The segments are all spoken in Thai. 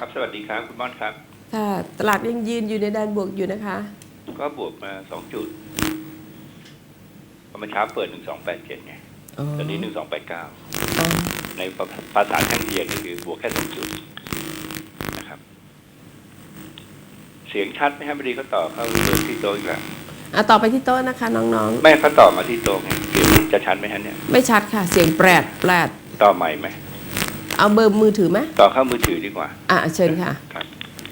ครับ สวัสดีครับ คุณม่อนครับ ค่ะตลาดยังยืนอยู่ในแดนบวกอยู่นะคะ ก็บวกมาสองจุดเมื่อเช้าเปิดหนึ่งสองแปดเจ็ดไงอ๋อตอนนี้หนึ่งสองแปดเก้าอ๋อในภาษาแท่งเทียนก็คือบวกแค่สองจุดนะครับ เสียงชัดไหมครับพอดีเขาต่อเข้าที่โต๊ะอีกแล้วอะต่อไปที่โต๊ะนะคะ น้องไม่เขาต่อมาที่โต๊ะไงเสียงจะชัดไหมฮะเนี่ยๆไม่ชัดค่ะ เสียงแปรดแปรดต่อใหม่ไหม เอาเบอร์มือถือไหมต่อเข้ามือถือดีกว่า อะเชิญค่ะครับ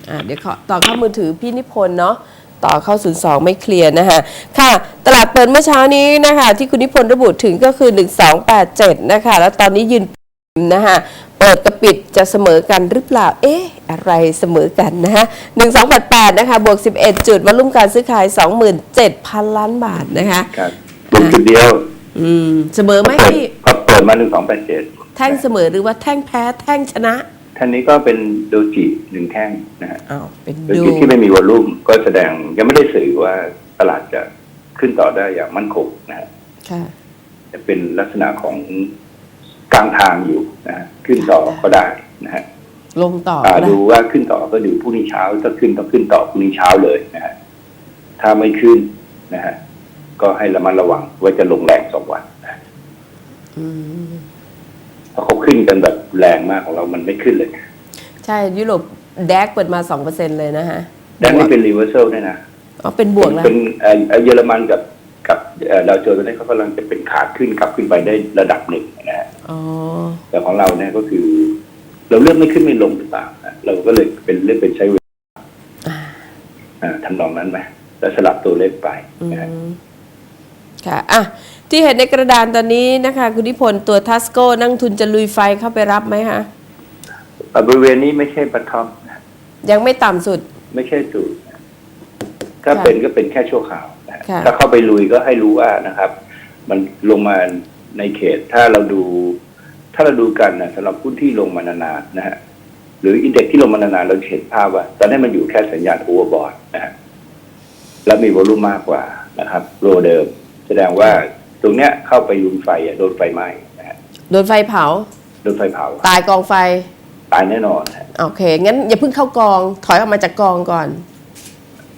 อะเดี๋ยวขอต่อเข้ามือถือพี่นิพนธ์เนาะต่อเข้า 02 ไม่เคลียร์นะคะค่ะ ตลาดเปิดเมื่อเช้านี้นะคะ ที่คุณนิพนธ์ระบุถึงก็คือ 1287 นะคะ แล้วตอนนี้ยืนนะคะเปิดกระปิดจะเสมอกันหรือเปล่า เอ๊ะ อะไรเสมอกันนะฮะ1288 นะคะ บวก 11 จุดวอลุ่มการซื้อขาย 27,000 ล้านบาทนะคะครับบวกจุดเดียว อืม เสมอไหมเปิดพี่พอเปิดมาหนึ่งสอง แปดเจ็ดแท่งเสมอหรือว่าแท่งแพ้แท่งชนะท่านนี้ก็เป็นโดจิหนึ่งแท่งนะฮะอ้าวเป็นโดยดูที่ไม่มีวอลลุ่มก็แสดงยังไม่ได้สื่อว่าตลาดจะขึ้นต่อได้อย่างมั่นคงนะฮะค่ะจะเป็นลักษณะของกลางทางอยู่นะฮะขึ้นต่อก็ได้นะฮะลงต่ออ่าก็ได้ดูว่าขึ้นต่อก็ดูพรุ่งนี้เช้าถ้าขึ้นต้องขึ้นต่อพรุ่งนี้เช้าเลยนะฮะถ้าไม่ขึ้นนะฮะก็ให้ระมัดระวังว่าจะลงแรงสองวันนะฮะอืม เพราะเขาขึ้นกันแบบแรงมากของเรามันไม่ขึ้นเลย ใช่ยุโรปแดกเปิดมา2%เลยนะฮะด้านนี้เป็นรีเวอร์ซลด้วยนะอ๋อเป็นบวกแล้วเป็นเอ่อเอ่อเยอรมันกับกับเอ่อดาวโจนส์ตอนนี้เขากำลังจะเป็นขาขึ้นกลับขึ้นไปได้ระดับหนึ่งนะฮะอ๋อแต่ของเราเนี่ยก็คือ เราเลือกไม่ขึ้นไม่ลงหรือเปล่านะเราก็เลยเป็นเลือกเป็นใช้เวลาอ่าอ่าทำนองนั้นไหมแล้วสลับตัวเลขไปอืนะฮะม ค่ะอะที่เห็นในกระดานตอนนี้นะคะคุณนิพนธ์ตัวทัสโก้นั่งทุนจะลุยไฟเข้าไปรับไหมคะอ่าบริเวณนี้ไม่ใช่บัตทอมนะยังไม่ต่ำสุด ไม่ใช่สูตรนะถ้าค่ะเป็นก็เป็นแค่ชั่วคราวนะค่ะ ถ้าเข้าไปลุยก็ให้รู้ว่านะครับ มันลงมาในเขต ถ้าเราดู ถ้าเราดูกันนะสำหรับหุ้นที่ลงมานานๆนะฮะหรืออินเด็กซ์ที่ลงมานานๆเราจะเห็นภาพว่า ตอนนี้มันอยู่แค่สัญญาณโอเวอร์บอทนะฮะแล้วมีวอลุ่มมากกว่านะครับโรเดิม แสดงว่าตรงเนี้ยเข้าไปลุยไฟอะโดนไฟไหม้นะฮะโดนไฟเผา โดนไฟเผาตายกองไฟ ตายแน่นอนฮะโอเค งั้นอย่าเพิ่งเข้ากอง ถอยออกมาจากกองก่อน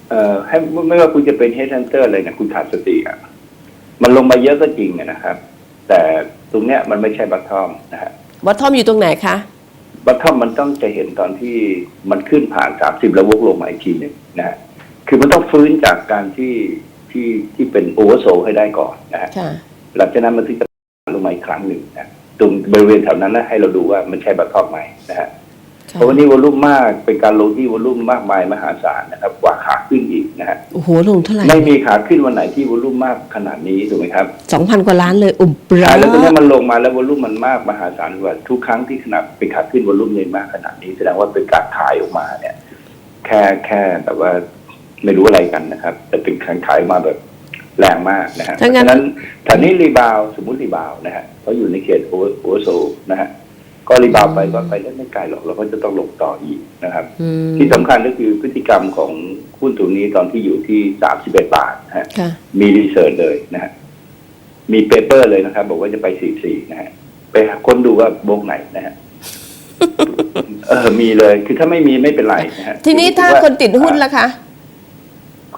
เอ่อให้ไม่ว่าคุณจะเป็นเฮด h ันเตอร์อะไรเนี่ยคุณขาดสติอะมันลงมาเยอะก็จริงอะนะครับ แต่ตรงเนี้ยมันไม่ใช่บัตทอมนะฮะวัตทอมอยู่ตรงไหนคะ บัตทอมมันต้องจะเห็นตอนที่มันขึ้นผ่านสามสิบแล้ววกลงมาอีกทีหนึ่งนะฮะคือมันต้องฟื้นจากการที่ ที่ที่เป็นโอเวอร์โซให้ได้ก่อนนะฮะค่ะหลังจากนั้นมันถึงจะลงมาอีกครั้งหนึ่งนะตรงบริเวณแถวนั้นนะให้เราดูว่ามันใช่บัตทอมไหมนะฮะเพราะวันนี้วอลุ่มมากเป็นการลงที่วอลุ่มมากมายมหาศาลนะครับ กว่าขาขึ้นอีกนะฮะโอ้โหลงเท่าไหร่ไม่มีขาขึ้นวันไหนที่วอลุ่มมากขนาดนี้ถูกไหมครับสองพันกว่าล้านเลยอุบปราใช่แล้วตอนนี้มันลงมาแล้ววอลุ่มมันมากมหาศาลกว่าทุกครั้งที่ขนาดเป็นขาขึ้นวอลุ่มเลยมากขนาดนี้แสดงว่าเป็นการขายออกมาเนี่ย แค่แค่แบบว่า ไม่รู้อะไรกันนะครับ แต่เป็นการขายออกมาแบบแรงมากนะฮะเพถ้าราะงั้นฉะนั้นฐานนี้รีบาวด์สมมุติรีบาวด์นะฮะเขาอยู่ในเขตโอเวอร์โอเวอร์โซนะฮะก็รีบาวด์ไปก็ไปได้ไม่ไกลหรอกเราก็จะต้องลงต่ออีกนะครับอืมที่สำคัญก็คือพฤติกรรมของหุ้นตัวนี้ตอนที่อยู่ที่สามสิบเอ็ดบาทนะฮะค่ะมีรีเสิร์ชเลยนะฮะมีเปเปอร์เลยนะครับ บอกว่าจะไปสี่สี่นะฮะไปค้นดูว่าโบกไหนนะฮะเออมีเลยคือถ้าไม่มีไม่เป็นไรนะฮะทีนี้ถ้าว่าคนติดหุ้นล่ะคะ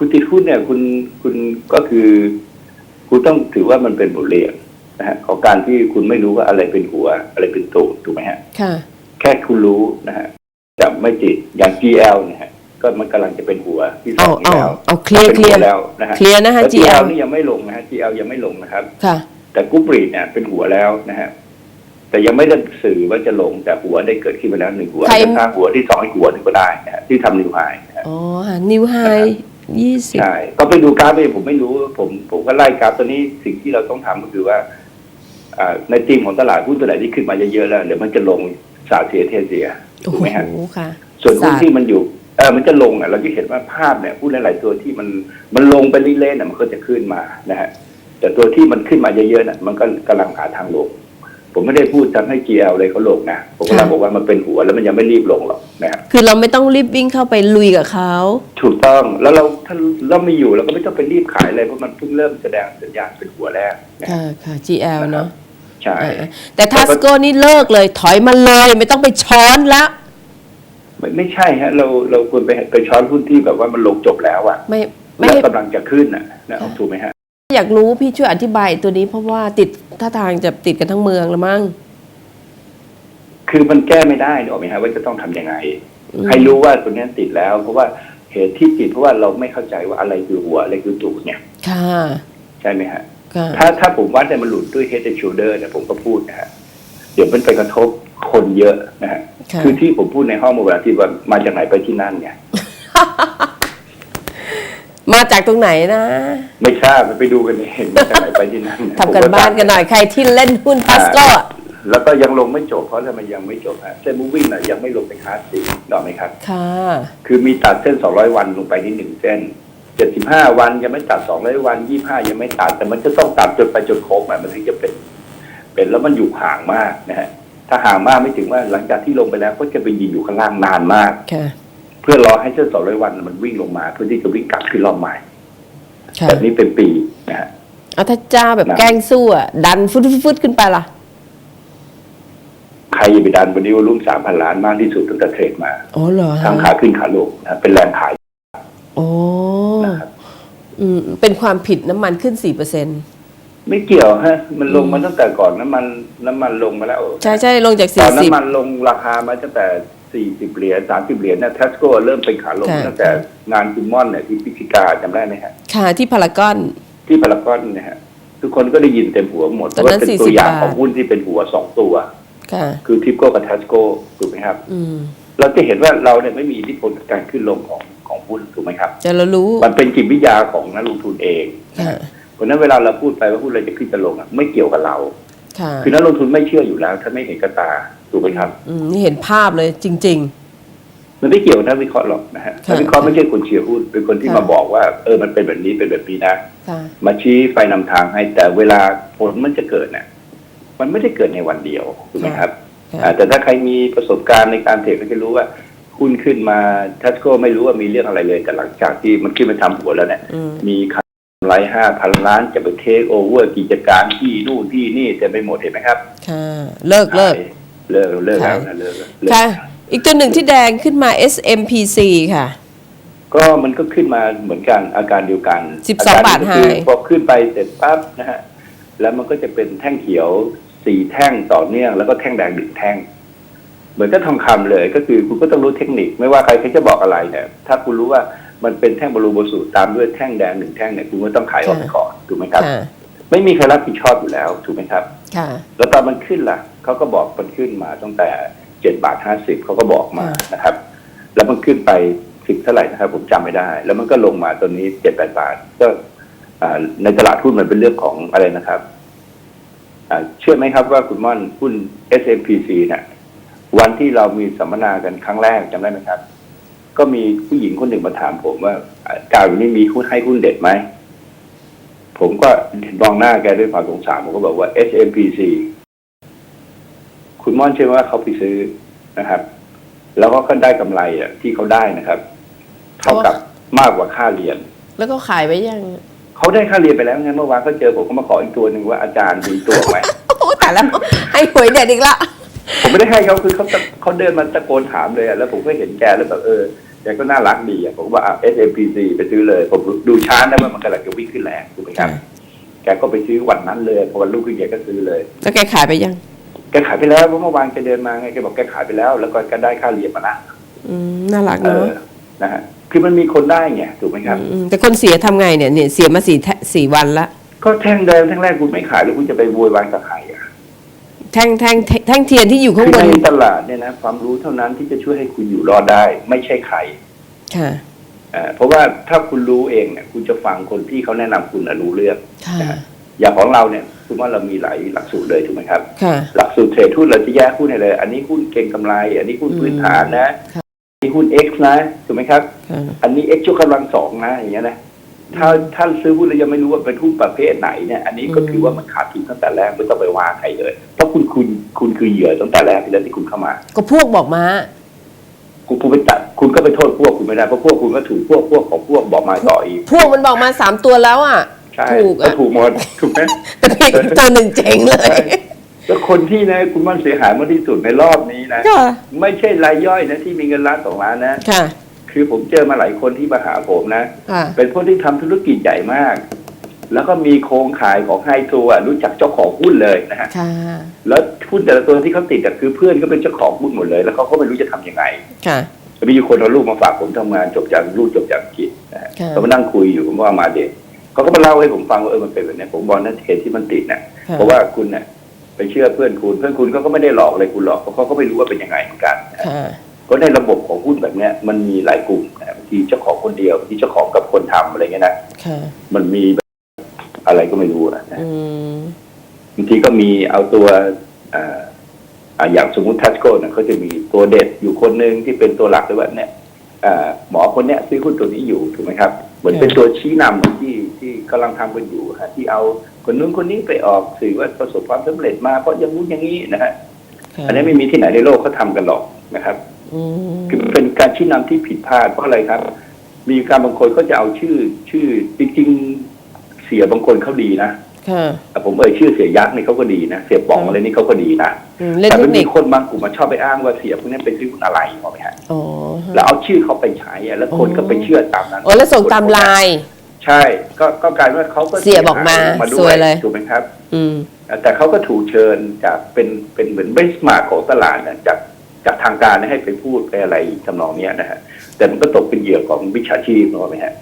คุณติดหุ้นเนี่ย คุณคุณก็คือ คุณต้องถือว่ามันเป็นบทเรียนนะฮะของการที่คุณไม่รู้ว่าอะไรเป็นหัว อะไรเป็นตูดถูกไหมฮะค่ะ แค่คุณรู้นะฮะจะไม่ติดอย่าง GL เนี่ยฮะก็มันกำลังจะเป็นหัวที่สเอาองอยู่เอาแล้วเอาเคลียร์ป็นเคลีหัยวร์แล้วนะฮะเคลียร์นะฮะแล้ว GL GL นี่ยังไม่ลงนะฮะ GL ยังไม่ลงนะครับ ค่ะ แต่กุ๊ปรีดเนี่ยเป็นหัวแล้วนะฮะแต่ยังไม่ได้สื่อว่าจะลงแต่หัวได้เกิดขึ้นไปแล้วหนึ่งหัวใคร จะสร้างหัวที่สองอีกหัวหนึ่งก็ได้นะฮะที่ทำนิวไฮนะฮะ อ๋อนิวไฮ ยี่สิบใช่ก็ไปดูกราฟไปผมไม่รู้ผมผมก็ไล่กราฟตัวนี้สิ่งที่เราต้องทำก็คือว่าอ่าในทีมของตลาดหุ้นตัวไหนที่ขึ้นมาเยอะๆแล้วเดี๋ยวมันจะลงสาดเสียเทเสียโอ้ถูกโหไหมฮะค่ะส่วนหุ้นศาสตร์ที่มันอยู่เออมันจะลงอะเราจะเห็นว่าภาพเนี่ยหุ้นหลายๆตัวที่มันมันลงไปเรื่อยๆน่ะมันก็จะขึ้นมานะฮะแต่ตัวที่มันขึ้นมาเยอะๆน่ะมันก็กำลังหาทางลง ผมไม่ได้พูดทำให้ GL เลยเขาลงนะผมกำลังบอกว่ามันเป็นหัวแล้วมันยังไม่รีบลงหรอกนะฮะคือเราไม่ต้องรีบวิ่งเข้าไปลุยกับเขาถูกต้องแล้วเราถ้าเราไม่อยู่เราก็ไม่ต้องไปรีบขายเลยเพราะมันเพิ่งเริ่มแสดงสัญญาณเป็นหัวแรกนะค่ะค่ะ GL เนาะใช่อ่าแต่ทัสโกนี่เลิกเลย ถอยมาเลยไม่ต้องไปช้อนแล้วไม่ไม่ใช่ฮะ เราเราควรไปไปช้อนหุ้นที่แบบว่ามันลงจบแล้วอะไม่ไม่แล้วกำลังจะขึ้นอะนะถูกไหมฮะ อยากรู้พี่ช่วยอธิบายตัวนี้เพราะว่าติด ท่าทางจะติดกันทั้งเมืองแล้วมั้ง คือมันแก้ไม่ได้หรอกไหมฮะว่าจะต้องทำยังไงอืมให้รู้ว่าตัวเนี้ยติดแล้ว เพราะว่าเหตุที่ติดเพราะว่าเราไม่เข้าใจว่าอะไรคือหัวอะไรคือตูดเนี่ย ค่ะ ใช่ไหมฮะค่ะถ้าถ้าผมวัดเนี่ยมันหลุดด้วย head and shoulder เนี่ยผมก็พูดนะฮะเดี๋ยวมันไปกระทบคนเยอะนะฮะค่ะคือที่ผมพูดในห้องเมื่อเวลาที่ว่ามาจากไหนไปที่นั่นไง มาจากตรงไหนนะ ไม่ทราบไปดูกันเองมาจากไหนไปที่นั่นทำกันบ้านกันหน่อยใครที่เล่นหุ้นพัสโก้อะแล้วก็ยังลงไม่จบเพราะทำไมยังไม่จบฮะเส้นมูวิ่งน่ะยังไม่ลงไปคลาสสิกหรอกไหมครับ ค่ะ คือมีตัดเส้น200วันลงไปที่หนึ่งเส้น75วันยังไม่ตัด200วัน25ยังไม่ตัดแต่มันจะต้องตัดจนไปจนครบอะมันถึงจะเป็น เป็นแล้วมันอยู่ห่างมากนะฮะถ้าห่างมากไม่ถึงว่าหลังจากที่ลงไปแล้วก็จะไปยืนอยู่ข้างล่างนานมากค่ะ เพื่อรอให้เส้น200วันมันวิ่งลงมา เพื่อที่จะวิ่งกลับขึ้นรอบใหม่ค่ะแบบนี้เป็นปีนะฮะเอาถ้าเจ้าแบบนะแกล้งสู้อะดันฟุดฟุดๆๆขึ้นไปล่ะ ใครจะไปดันวันนี้วอลุ่ม3,000ล้านมากที่สุดตั้งแต่เทรดมาอ๋อเหรอฮะทั้งขาขึ้นขาลงนะเป็นแรงขายโอ้นะครับอืมเป็นความผิดน้ำมันขึ้นสี่เปอร์เซ็นต์ไม่เกี่ยวฮะ มันลงมาตั้งแต่ก่อนน้ำมัน น้ำมันลงมาแล้ว ใช่ใช่ลงจากตสี่อนสิบน้ำมันลงราคามาตั้งแต่ 40เหรียญ30เหรียญนะเทสโก้เริ่มเป็นขาลงค่ะ ตั้งแต่งานคุณม่อนเนี่ยที่พิชิกาจำได้ไหมฮะ ค่ะที่พารากอน ที่พารากอนนะฮะ ทุกคนก็ได้ยินเต็มหัวหมดเพตอนราะนั้ว่านเป็น40ตัวอย่างบาทของหุ้นที่เป็นหัวสองตัว ค่ะ คือทิปโก้กับเทสโก้ถูกไหมครับ อืมเราจะเห็นว่าเราเนี่ยไม่มีอิทธิพลกับการขึ้นลงของของหุ้นถูกไหมครับ แต่เรารู้มันเป็นจิตวิทยาของนักลงทุนเองค่ะเพราะฉะนั้นเวลาเราพูดไปว่าหุ้นอะไรจะขึ้นจะลงอะไม่เกี่ยวกับเรา ค่ะ คือนักลงทุนไม่เชื่ออยู่แล้ว ถ้าไม่เห็นกระตา ถูกไหมครับอืมนี่เห็นภาพเลยจริงมันไม่เกี่ยวกับนักวิเคราะห์หรอกนะฮะค่ะนักวิเคราะห์ไม่ใช่คนเชียร์หุ้นเป็นคนที่ค่ะมาบอกว่า เออมันเป็นแบบนี้เป็นแบบนี้นะๆค่ะมาชี้ไฟนำทางให้ แต่เวลาผลมันจะเกิดเนี่ยมันไม่ได้เกิดในวันเดียวถูกไหมครับค่ะอ่าแต่ถ้าใครมีประสบการณ์ในการเทรดก็จะรู้ว่าหุ้นขึ้นมาทัสโก้ไม่รู้ว่ามีเรื่องอะไรเลย แต่หลังจากที่มันขึ้นมาทำหัวแล้วเนี่ยอืมมีกำไรห้าพันล้านจะไปเทคโอเวอร์กิจการที่นู่นที่นี่เต็มไปหมดเห็นไหมครับค่ะเลิกเลิก เลิกเลิกแล้วค่ะนะเลิกแล้วเลิกค่ะ อีกตัวหนึ่งที่แดงขึ้นมา SMPC ค่ะ ก็มันก็ขึ้นมาเหมือนกันอาการเดียวกัน12อการบาทก็คือ high พอขึ้นไปเสร็จปั๊บนะฮะแล้วมันก็จะเป็นแท่งเขียวสี่แท่งต่อเนื่อง แล้วก็แท่งแดงหนึ่งแท่ง เหมือนก็ทองคำเลยก็คือคุณก็ต้องรู้เทคนิคไม่ว่าใครเขาจะบอกอะไรเนี่ยถ้าคุณรู้ว่ามันเป็นแท่งบรรลุบรรสุตามด้วยแท่งแดงหนึ่งแท่งเนี่ยคุณก็ต้องขายออกไปก่อนถูกไหมครับ ค่ะ ไม่มีใครรับผิดชอบอยู่แล้วถูกไหมครับ ค่ะ แล้วตอนมันขึ้นล่ะเขาก็บอกมันขึ้นมาตั้งแต่เจ็ดบาทห้าสิบเขาก็บอกมาค่ะนะครับ แล้วมันขึ้นไปสิบเท่าไหร่นะครับ ผมจำไม่ได้ แล้วมันก็ลงมาตอนนี้เจ็ดแปดบาท ก็อ่าในตลาดหุ้นมันเป็นเรื่องของอะไรนะครับอ่าเชื่อไหมครับว่าคุณม่อนหุ้น SMPC เนี่ยวันที่เรามีสัมมนากันครั้งแรกจำได้ไหมครับ ก็มีผู้หญิงคนหนึ่งมาถามผมว่าอ่าการวันนี้มีหุ้นให้หุ้นเด็ดไหมผมก็มองหน้าแกด้วยความสงสารผมก็บอกว่า SMPC คุณม่อนเชื่อว่าเขาไปซื้อนะครับ แล้วก็เขาได้กำไรอะ ที่เขาได้นะครับ เท่ากับมากกว่าค่าเรียน แล้วก็ขายไว้ยังเขาได้ค่าเรียนไปแล้วงั้นเมื่อวานเขาเจอผมก็มาขออีกตัวหนึ่งว่าอาจารย์มีตัวไหมโอ้แต่แล้วให้หวยเด็ดอีกละผมไม่ได้ให้เขาคือเขาตะเขาเดินมาตะโกนถามเลยอะแล้วผมก็เห็นแกแล้วแบบเออแกก็น่ารักดีอะผมว่าอะ SMPC ไปซื้อเลย ผมดูชาร์ตแล้วว่ามันกำลังจะวิ่งขึ้นแรงถูกไหมครับค่ะแกก็ไปซื้อวันนั้นเลยพอวันรุ่งขึ้นแกก็ซื้อเลย แล้วแกขายไปยัง แกขายไปแล้วเพราะเมื่อวานแกเดินมาไงแกบอกแกขายไปแล้ว แล้วก็แกได้ค่าเรียนมาละอืมน่ารักเอเนาะอนะฮะคือมันมีคนได้ไงถูกไหมครับ อืมแต่คนเสียทำไงเนี่ยเนี่ยเสียมาสี่แทสี่วันละก็แท่งเดิมแท่งแรกคุณไม่ขายแล้วคุณจะไปโวยวายกับใครอะแท่งแท่งแท่งแท่งเทียนที่อยู่คืข้างอบนในตลาดเนี่ยนะความรู้เท่านั้นที่จะช่วยให้คุณอยู่รอดได้ ไม่ใช่ใครค่ะอ่าเพราะว่าถ้าคุณรู้เองเนี่ยคุณจะฟังคนที่เขาแนะนำคุณน่ะรู้เรื่อง ค่ะนะฮะอย่างของเราเนี่ยคุณว่าเรามีหลายหลักสูตรเลยถูกไหมครับ ค่ะหลัก สูตรเทรดหุ้นเราจะแยกหุ้นให้เลย อันนี้หุ้นเก่งกำไร อันนี้หุ้นพื้นฐานนะค่ะอันนี้หุ้น X นะถูกไหมครับค่ะอันนี้ X ยกกำลังสองนะอย่างเงี้ยนะถ้าถ้าซื้อหุ้นแล้วยังไม่รู้ว่าเป็นหุ้นประเภทไหนเนี่ยอันนี้ก็อืมถือว่ามันขาดทุนตั้งแต่แรกไม่ต้องไปว่าใครเลยเพราะคุณคุณคุณคือเหยื่อตั้งแต่แรกที่แล้วที่คุณเข้ามา ก็พวกบอกมาคุณคุณไปตัดคุณก็ไปโทษพวกคุณไม่ได้เพราะพวกคุณก็ถูกพวกพวกของพวกบอกมาต่ออีกพวกมันบอกมาสามตัวแล้วอะใช่ถูกก็อะถูกหมดถูกไหมแต่เพียงตัวหนึ่งเจ๋งเลยใช่แล้ว คนที่นะคุณมันเสียหายมากที่สุดในรอบนี้นะ ค่ะ ไม่ใช่รายย่อยนะที่มีเงินล้านสองล้านนะ ค่ะคือผมเจอมาหลายคนที่มาหาผมนะ ค่ะเป็นคนที่ทำธุรกิจใหญ่มาก แล้วก็มีโครงข่ายของไฮทัวร์รู้จักเจ้าของหุ้นเลยนะฮะ ค่ะแล้วหุ้นแต่ละตัวที่เขาติดอะคือเพื่อนก็เป็นเจ้าของหุ้นหมดเลย แล้วเขาก็ไม่รู้จะทำยังไง ค่ะ มีอยู่คนเอาลูกมาฝากผมทำงานจบจากลูกจบจากอังกฤษนะฮะค่ะเขามานั่งคุยอยู่ผมว่ามาเด็กเขาก็มาเล่าให้ผมฟังว่าเออมันเป็นแบบนี้ผมบอกนั่นเหตุที่มันติดนะค่ะ เพราะว่าคุณเนี่ย ไปเชื่อเพื่อนคุณ เพื่อนคุณเขาก็ไม่ได้หลอกอะไรคุณหรอกเพราะเขาก็ไม่รู้ว่าเป็นยังไงเหมือนกันนะค่ะเพราะในระบบของหุ้นแบบเนี้ยมันมีหลายกลุ่มนะบางทีเจ้าของคนเดียวบางทีเจ้าของกับคนทำอะไรเงี้ยนะค่ะ มันมีแบบอะไรก็ไม่รู้อะนะอืม บางทีก็มีเอาตัวอ่าอ่าอย่างสมมุติทัสโก้เนี่ยเขาจะมีตัวเด็ดอยู่คนหนึ่งที่เป็นตัวหลักเลยว่าเนี่ยอ่าหมอคนเนี้ยซื้อหุ้นตัวนี้อยู่ถูกไหมครับ เหมือนเป็นตัวชี้นำเหมือนที่ที่กำลังทำกันอยู่ฮะที่เอา คนนู้นคนนี้ไปออกสื่อว่าประสบความสำเร็จมาเพราะอยังงู้นอย่างนี้นะฮะค่ะอันนี้ไม่มีที่ไหนในโลกเขาทำกันหรอกนะครับอืมคือเป็นการชี้นำที่ผิดพลาดเพราะอะไรครับ มีการบางคนเขาจะเอาชื่อ ชื่อจริงๆเสียบางคนเขาดีนะค่ะแต่ผมเอ่ยชื่อเสียยักษ์นี่เขาก็ดีนะเสียป๋องอืมอะไรนี่เขาก็ดีนะอืมเล่นแต่เทมัคนนิมีคคนบางกลุ่มมาชอบไปอ้างว่าเสียพวกนี้เป็นซื้อหุ้นอะไรถูกไหมฮะอ๋อแล้วเอาชื่อเขาไปใช้อะแล้วคนก็ไปเชื่อตามนั้นโอ้แล้วส่งตามไลน์ ใช่ ก็ก็กลายเป็นว่าเขาก็เสียบอกมามาด้ซวยเลยถูกไหมครับ อืมแต่เขาก็ถูกเชิญจากเป็นเป็นเหมือนเบสมาร์กของตลาดนะจากจากทางการให้ไปพูดไปอะไรทำนองเนี้ยนะฮะแต่มันก็ตกเป็นเหยื่อของวิชาชีพถูกไหมฮะ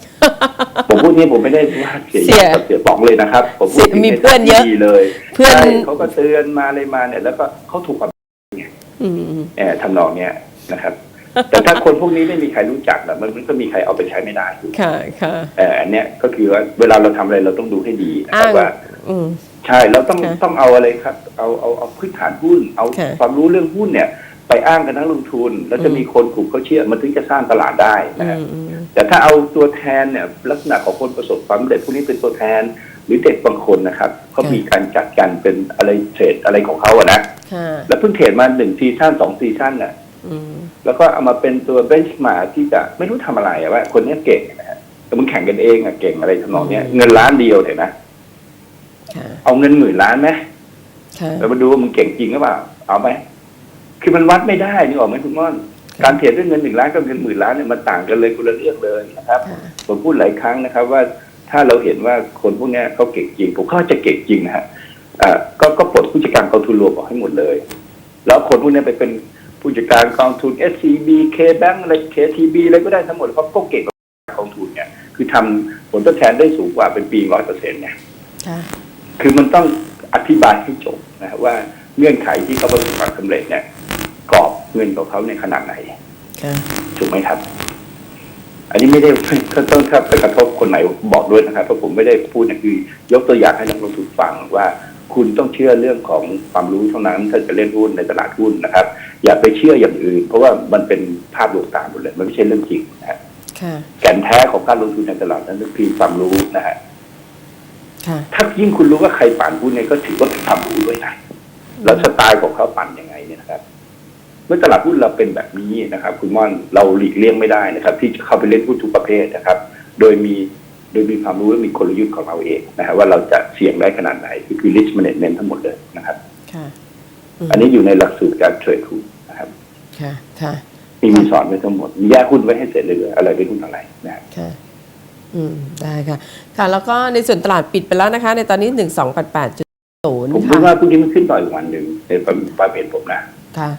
ผมพูดนี้ผมไม่ได้ว่าเสียเสียกับเสียป๋องเลยนะครับ ผมพูดถึงมีเพื่อนเยอะใทางที่ดีเลยเพื่อนใช่เขาก็เตือนมาเลยมาเนี่ย แล้วก็เขาถูกกับอืมแอบทำนองเนี้ยนะครับ แต่ถ้าคนพวกนี้ไม่มีใครรู้จักอะมันมันก็มีใครเอาไปใช้ไม่ได้ถูกค่ะค่ะเอออันเนี้ยก็คือว่าเวลาเราทำอะไรเราต้องดูให้ดีนะครับอ้างว่าอืมใช่เราต้องค่ะต้องเอาอะไรครับ เอาเอาเอาพื้นฐานหุ้น เอาค่ะความรู้เรื่องหุ้นเนี่ย ไปอ้างกับนักลงทุน แล้วจะอืมมีคนกลุ่มเขาเชื่อมันถึงจะสร้างตลาดได้อืนะฮะมอืมแต่ถ้าเอาตัวแทนเนี่ย ลักษณะของคนประสบความสำเร็จพวกนี้เป็นตัวแทนหรือเด็กบางคนนะครับเขาค่ะมีการจัดการเป็นอะไรเทรดอะไรของเขาอะนะค่ะแล้วเพิ่งเทรดมาหนึ่งซีซั่นสองซีซั่นน่ะอืม แล้วก็เอามาเป็นตัวเบนช์มาที่จะไม่รู้ทำอะไรอะว่า คนเนี้ยเก่งนะฮะแต่มันแข่งกันเองอะเก่งอะไรทำนองเนี้ยเงินล้านเดียวเห็นไหมค่ะเอาเงินหมื่นล้านไหมค่ะเรามาดูว่ามึงเก่งจริงหรือเปล่าเอาไหมคือมันวัดไม่ได้นี่ออกไหมคุณม่อน การเทรดด้วยเงินหนึ่งล้านกับเงินหมื่นล้านเนี่ยมันต่างกันเลยคนละเรื่องเลยนะครับค่ะผมพูดหลายครั้งนะครับ ว่าถ้าเราเห็นว่าคนพวกเนี้ยเขาเก่งจริง ผมเขาจะเก่งจริงนะฮะอ่าก็ก็ปลดผู้จัดการกองทุนรวมออกให้หมดเลย แล้วคนพวกเนี้ยไปเป็น ผู้จัดการกองทุน SCB KBank อะไร KTB อะไรก็ได้ทั้งหมดเพราะก็เก่งกว่ากองทุนเนี่ยคือทำผลตอบแทนได้สูงกว่าเป็นปีร้อยเปอร์เซ็นต์เนี่ยค่ะคือมันต้องอธิบายให้จบนะฮะว่าเงื่อนไขที่เขาประสบความสำเร็จเนี่ยกรอบเงินของเขาในยขนาดไหนค่ะถูกไหมครับ อันนี้ไม่ได้ก็ต้องถ้าไปกระทบคนไหนบอกด้วยนะครับเพราะผมไม่ได้พูดเนี่ยคือยกตัวอย่างให้นักลงทุนฟังว่า คุณต้องเชื่อเรื่องของความรู้เท่านั้นถ้าจะเล่นหุ้นในตลาดหุ้นนะครับ อย่าไปเชื่ออย่างอื่น เพราะว่ามันเป็นภาพลวงตาหมดเลย มันไม่ใช่เรื่องจริงนะฮะค่ะแก่นแท้ของการลงทุนในตลาดนั้นคือความรู้นะฮะค่ะถ้ายิ่งคุณรู้ว่าใครปั่นหุ้นเนี่ยก็ถือว่าเป็นความรู้ด้วยนะแล้วสไตล์ของเขาปั่นยังไงเนี่ยนะครับ เมื่อตลาดหุ้นเราเป็นแบบนี้นะครับ คุณม่อนเราหลีกเลี่ยงไม่ได้นะครับ ที่จะเข้าไปเล่นหุ้นทุกประเภทนะครับ โดยมี โดยมีความรู้และมีกลยุทธ์ของเราเองนะครับว่าเราจะเสี่ยงได้ขนาดไหนคือ risk management ทั้งหมดเลยนะครับค่ะอันนี้อยู่ในหลักสูตรการเทรดหุ้นนะครับค่ะค่ะมีมีสอนไว้ทั้งหมด มีแยกหุ้นไว้ให้เสร็จเลยอะไรเป็นหุ้นอะไรนะครับค่ะอืมได้ค่ะ ค่ะ แล้วก็ในส่วนตลาดปิดไปแล้วนะคะ ในตอนนี้หนึ่งสองแปดแปดจุดศูนย์ผมคิดค่ะว่าพรุ่งนี้มันขึ้นต่ออีกวันหนึ่งในความเห็นผมนะค่ะ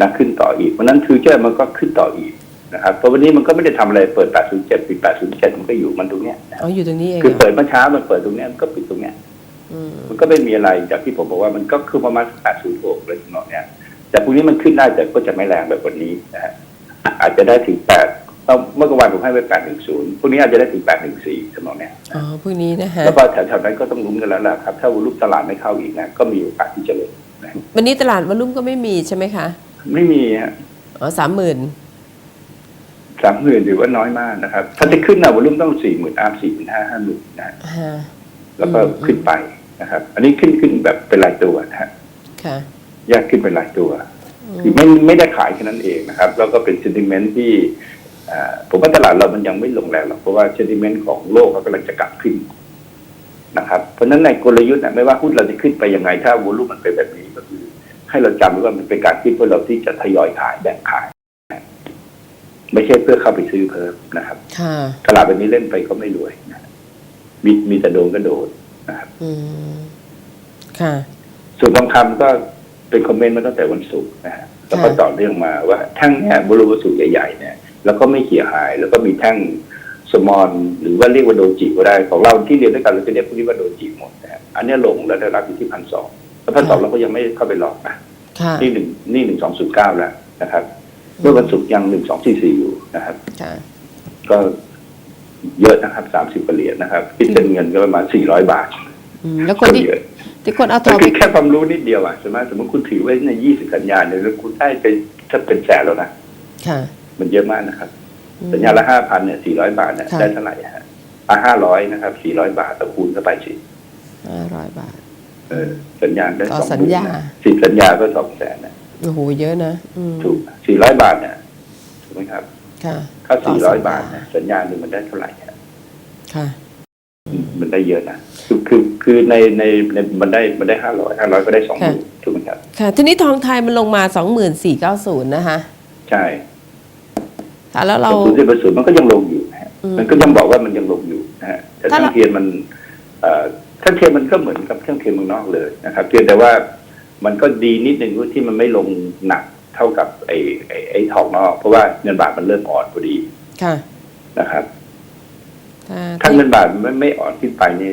นะขึ้นต่ออีกเพราะฉะนั้นฟิวเจอร์มันก็ขึ้นต่ออีก นะครับเพราะวันนี้มันก็ไม่ได้ทำอะไรเปิด 807 ปิด 807 มันก็อยู่มันตรงเนี้ยนะอ๋ออยู่ตรงนี้เองคือเหรเปิอดเมื่อเช้ามันเปิดตรงเนี้ยมันก็ปิดตรงเนี้ยอืมมันก็ไม่มีอะไรจากที่ผมบอกว่ามันก็คือประมาณ 806เลยทั้งหมดเนี้ยแต่พรุ่งนี้มันขึ้นได้แต่ก็จะไม่แรงแบบวันนี้นะฮะอาจจะได้ถึง 8เมื่อกลางวันผมให้ไป810พรุ่งนี้อาจจะได้ถึง814ทั้งหมดเนี้ยอ๋อ พรุ่งนี้นะคะแล้วก็แถวๆนั้นก็ต้องลุ้นกันแล้วล่ะครับ ถ้าวอลุ่มตลาดไม่เข้าอีกนะ ก็มีโอกาสที่จะลงนะวันนี้ตลาดวอลุ่มก็ไม่มีใช่ไหมคะ ไม่มีฮะ อ๋อสามหมื่น สามหมื่นถือว่าน้อยมากนะครับ ถ้าจะขึ้นนะวอลุ่มต้องสี่หมื่นอาสี่หมื่นห้าห้าหมื่นนะฮะฮะแล้วก็อืมขึ้นไปนะครับ อันนี้ขึ้นขึ้นแบบเป็นรายตัวนะฮะค่ะแยกขึ้นเป็นรายตัวอืคือมไม่ไม่ได้ขายแค่นั้นเองนะครับ แล้วก็เป็น sentiment ที่อ่าผมว่าตลาดเรามันยังไม่ลงแรงหรอกเพราะว่า sentiment ของโลกเขากำลังจะกลับขึ้นนะครับ เพราะฉะนั้นในกลยุทธ์น่ะไม่ว่าหุ้นเราจะขึ้นไปยังไง ถ้าวอลุ่มมันเป็นแบบนี้ก็คือ ให้เราจำไว้ว่ามันเป็นการที่เพื่อเราที่จะทยอยขายแบ่งขาย ไม่ใช่เพื่อเข้าไปซื้อเพิ่มนะครับค่ะตลาดแบบนี้เล่นไปก็ไม่รวยนะมีมีแต่โดนก็โดนนะครับอืมค่ะ ส่วนทองคำก็เป็นคอมเมนต์มาตั้งแต่วันศุกร์นะฮะแล้วก็ค่ะต่อเรื่องมาว่าแท่งเนี่ยบรูวัสดุใหญ่ๆเนี่ย แล้วก็ไม่เขี่ยหาย แล้วก็มีแท่งสมอนหรือว่าเรียกว่าโดจิก็ได้ของเราที่เรียนด้วยกันเราจะเรียกพวกนี้ว่าโดจิหมดนะฮะอันเนี้ยลงแล้วได้รับอยู่ที่พันสองแล้วพันสองเราก็ยังไม่เข้าไปหลอกนะค่ะนี่หนึ่งนี่หนึ่งสองศูนย์เก้าแล้วนะครับ เมื่อวันศุกร์ยังหนึ่งสองสี่สี่อยู่นะครับค่ะก็เยอะนะครับสามสิบเหรียญนะครับคิดเป็นเงินก็ประมาณสี่ร้อยบาทอืมแล้วคนที่ก็เยอะที่คนเอาทก็องคืไปอแค่ความรู้นิดเดียวอะสมมติสมมติคุณถือไว้ในยี่สิบสัญญาเนี่ยแล้วคุณได้ไปถ้าเป็นแสนแล้วนะค่ะมันเยอะมากนะครับอืมสัญญาละห้าพันเนี่ยสี่ร้อยบาทเนี่ยค่ะได้เท่าไหร่ฮะอะห้าร้อยนะครับสี่ร้อยบาทต่อคูณเข้าไปสิห้าร้อยบาท เออสัญญาได้ต่อสองสัญญาสิบสัญญาก็สองแสนนะ โอ้โหเยอะนะอืมถูกสี่ร้อยบาทเนี่ยถูกไหมครับ ค่ะถ้าต่อสี่ร้อยสัญญาบาทเนี่ยสัญญาหนึ่งมันได้เท่าไหร่ฮะค่ะ มันได้เยอะนะคือคือคือในในในมันได้มันได้ห้าร้อยห้าร้อยก็ได้สองหมื่นถูกไหมครับ ค่ะ ทีนี้ทองไทยมันลงมา2490นะคะใช่ค่ะแล้วเรา ศูนย์สิบเปอร์เซ็นต์มันก็ยังลงอยู่นะฮะอืมมันก็ยังบอกว่ามันยังลงอยู่นะฮะแต่ถ้าเครื่องเราเทียนมันเอ่อเครื่องเทียนมันก็เหมือนกับเครื่องเทียนเมืองนอกเลยนะครับเพียงแต่ว่า มันก็ดีนิดนึงที่มันไม่ลงหนักเท่ากับไอ้ไอ้ไอ้ทองนอก เพราะว่าเงินบาทมันเริ่มอ่อนพอดีค่ะนะครับถ้าถ้าเงินบาทไม่ไม่อ่อนขึ้นไปนี่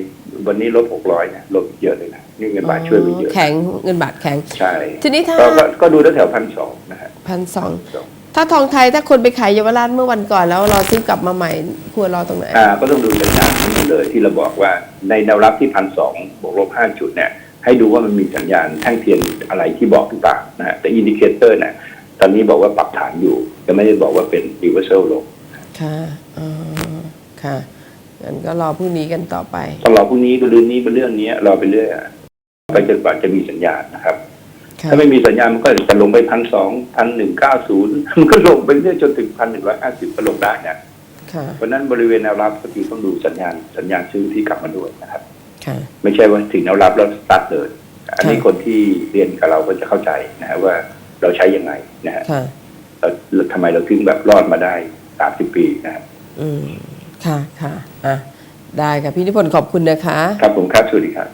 วันนี้ลบหกร้อยเนี่ยลบเยอะเลยนะนี่เงินบาทช่วยไปเยอะแข็งเงินบาทแข็งใช่ทีนี้ถ้าก็ก็ก็ดูแถวพันสองนะฮะพันสองถ้าทองไทยถ้าคนไปขายเยาวราชเมื่อวันก่อนแล้วเราซื้อกลับมาใหม่ควรรอตรงไหนอ่าก็ต้องดูสัญญาณนี้เลยที่เราบอกว่าในแนวรับที่พันสองบวกลบห้าจุดเนี่ย ให้ดูว่ามันมีสัญญาณแท่งเทียนอะไรที่บอกหรือเปล่านะฮะแต่อินดิเคเตอร์เนี่ยตอนนี้บอกว่าปรับฐานอยู่ยังไม่ได้บอกว่าเป็น reversal ลงค่ะอ๋อค่ะงั้นก็รอพรุ่งนี้กันต่อไปต้องรอพรุ่งนี้ก็ดูนี้เป็นเรื่องนี้รอไปเรื่อยอะไปจนกว่าจะมีสัญญาณนะครับค่ะถ้าไม่มีสัญญาณมันก็จะลงไปพันสองพันหนึ่งเก้าศูนย์มันก็ลงไปเรื่อยจนถึงพันหนึ่งร้อยห้าสิบก็ลงได้นะค่ะเพราะฉะนั้นบริเวณแนวรับก็คือต้องดูสัญญาณสัญญาณซื้อที่กลับมาด้วยนะครับค่ะ ไม่ใช่ว่าถึงแนวรับแล้วสตาร์ทเลยอันนี้ค่ะคนที่เรียนกับเราก็จะเข้าใจนะฮะว่าเราใช้ยังไงนะฮะค่ะแล้วแล้วทำไมเราถึงแบบรอดมาได้สามสิบปีนะฮะอืมค่ะค่ะอะได้ค่ะพี่นิพนธ์ขอบคุณนะคะ ครับผมครับสวัสดีครับ